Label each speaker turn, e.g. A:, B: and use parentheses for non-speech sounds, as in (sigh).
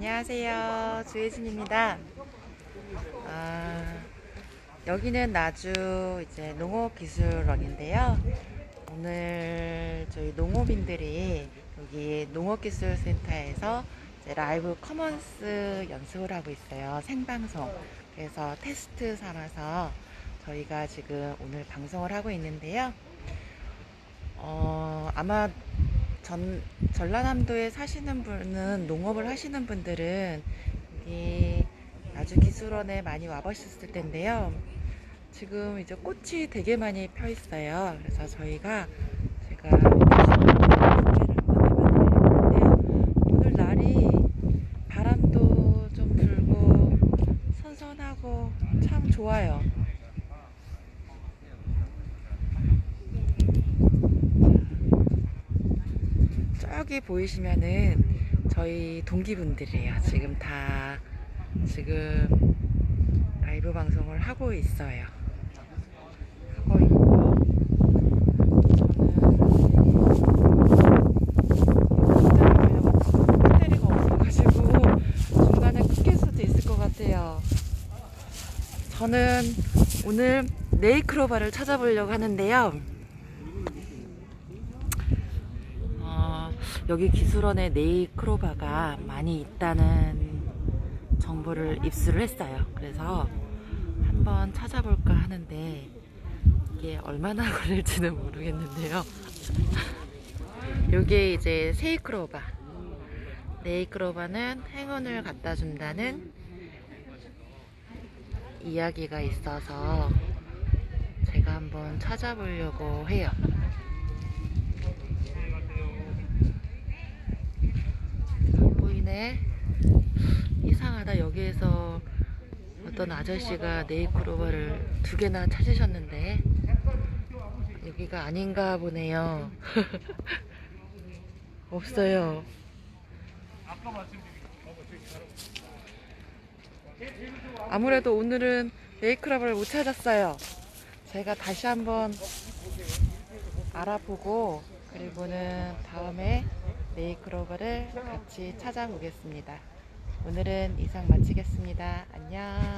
A: 안녕하세요. 주혜진입니다. 아, 여기는 나주 이제 농업기술원인데요. 오늘 저희 농업인들이 여기 농업기술센터에서 라이브 커먼스 연습을 하고 있어요. 생방송. 그래서 테스트 삼아서 저희가 지금 오늘 방송을 하고 있는데요. 어, 아마 전, 전라남도에 사시는 분은 농업을 하시는 분들은 여기 아주 기술원에 많이 와보셨을 텐데요. 지금 이제 꽃이 되게 많이 펴 있어요. 그래서 저희가 제가. 오늘 날이 바람도 좀 불고 선선하고 참 좋아요. 저기 보이시면은 저희 동기분들이에요. 지금 다 지금 라이브 방송을 하고 있어요. 하고 있고 저는 배터리가 없어가지고 중간에 끊길 수도 있을 것 같아요. 저는 오늘 네이크로바를 찾아보려고 하는데요. 어, 여기 기술원에 네이크로바가 많이 있다는 정보를 입수를 했어요. 그래서 한번 찾아볼까 하는데 이게 얼마나 (laughs) 걸릴지는 모르겠는데요. (laughs) 요게 이제 세이크로바. 네이크로바는 행운을 갖다 준다는 이야기가 있어서 제가 한번 찾아보려고 해요. 안 보 이상하다. 여기에서 어떤 아저씨가 네이크로바를 두 개나 찾으셨는데 여기가 아닌가 보네요. (laughs) 없어요. 아무래도 오늘은 네이크로바를 못 찾았어요. 제가 다시 한번 알아보고 그리고는 다음에 네이크로바를 같이 찾아보겠습니다. 오늘은 이상 마치겠습니다. 안녕.